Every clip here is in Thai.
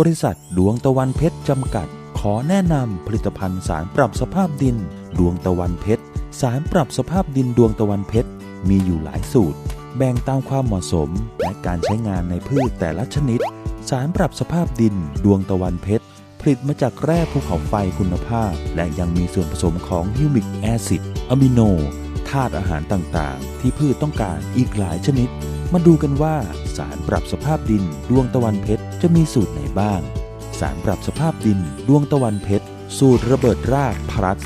บริษัทดวงตะวันเพชรจำกัด ขอแนะนำผลิตภัณฑ์สารปรับสภาพดิน ดวงตะวันเพชร สารปรับสภาพดินดวงตะวันเพชร มีอยู่หลายสูตร แบ่งตามความเหมาะสม และการใช้งานในพืชแต่ละชนิด สารปรับสภาพดิน ดวงตะวันเพชร ผลิตมาจากแร่ภูเขาไฟคุณภาพ และยังมีส่วนผสมของฮิวมิกแอซิดอะมิโนธาตุอาหารต่างๆ ที่พืชต้องการอีกหลายชนิด มาดูกันว่า สารปรับสภาพดินดวงตะวันเพชรจะมีสูตรไหนบ้าง สารปรับสภาพดินดวงตะวันเพชร สูตรระเบิดรากพลัส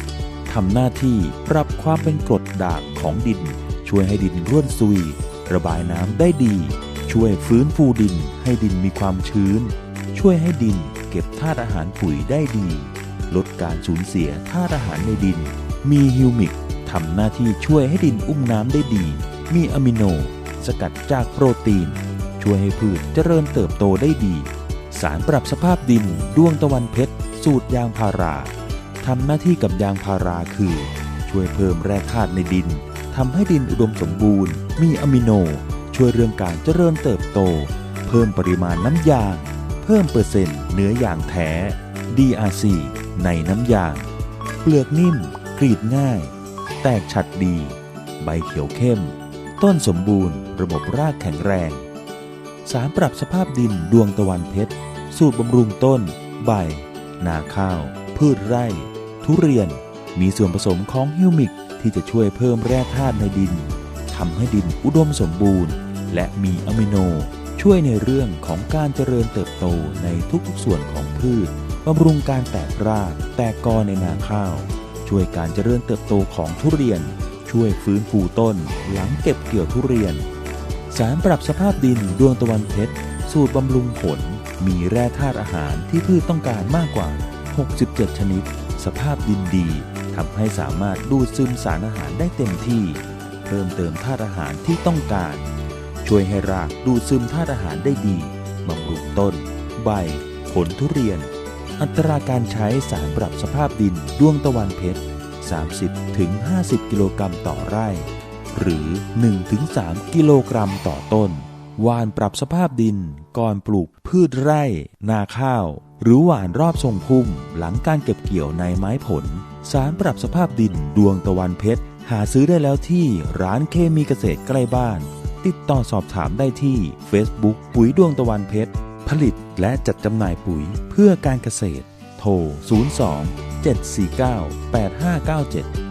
ทำหน้าที่ปรับความเป็นกรดด่างของดิน ช่วยให้ดินร่วนซุย ระบายน้ำได้ดี ช่วยฟื้นฟูดินให้ดินมีความชื้น ช่วยให้ดินเก็บธาตุอาหารปุ๋ยได้ดี ลดการสูญเสียธาตุอาหารในดิน มีฮิวมิกทำหน้าที่ช่วยให้ดินอุ้มน้ำได้ดี มีอะมิโน สกัดจากโปรตีน ช่วยให้พืชเจริญเติบโตได้ดี สารปรับสภาพดินดวงตะวันเพชร สูตรยางพาราทำหน้าที่กับยางพาราคือ ช่วยเพิ่มแร่ธาตุในดินทำให้ดินอุดมสมบูรณ์ มีอะมิโน ช่วยเรื่องการเจริญเติบโต เพิ่มปริมาณน้ำยาง เพิ่มเปอร์เซ็นต์เนื้อยางแท้ DRC ในน้ำยาง เปลือกนิ่ม กรีดง่าย แตกฉัดดี ใบเขียวเข้ม ต้นสมบูรณ์ ระบบรากแข็งแรง สารปรับสภาพดินดวงตะวันเพชร สูตรบำรุงต้น ใบ นาข้าว พืชไร่ ทุเรียน มีส่วนผสมของฮิวมิกที่จะช่วยเพิ่มแร่ธาตุในดินทำให้ดินอุดมสมบูรณ์ และมีอะมิโน ช่วยในเรื่องของการเจริญเติบโตในทุกๆส่วนของพืชบำรุงการแตกรากแตกกอในนาข้าว ช่วยการเจริญเติบโตของทุเรียน ช่วยฟื้นฟูต้นหลังเก็บเกี่ยวทุเรียน สารปรับสภาพดินดวงตะวันเพชร สูตรบำรุงผล มีแร่ธาตุอาหารที่พืชต้องการมากกว่า 67 ชนิด สภาพดินดีทำให้สามารถดูดซึมสารอาหารได้เต็มที่ เพิ่มเติมธาตุอาหารที่ต้องการ ช่วยให้รากดูดซึมธาตุอาหารได้ดีบำรุงต้น ใบ ผลทุเรียน อัตราการใช้สารปรับสภาพดินดวงตะวันเพชร 30-50 กิโลกรัมต่อไร่ หรือ 1-3 กิโลกรัมต่อต้นหวานปรับสภาพดินก่อนปลูกพืชไร่ นาข้าว หรือหวานรอบทรงพุ่ม หลังการเก็บเกี่ยวในไม้ผล สารปรับสภาพดินดวงตะวันเพชร หาซื้อได้แล้วที่ร้านเคมีเกษตรใกล้บ้าน ติดต่อสอบถามได้ที่ Facebook ปุ๋ยดวงตะวันเพชร ผลิตและจัดจำหน่ายปุ๋ยเพื่อการเกษตร โทร 02 749 8597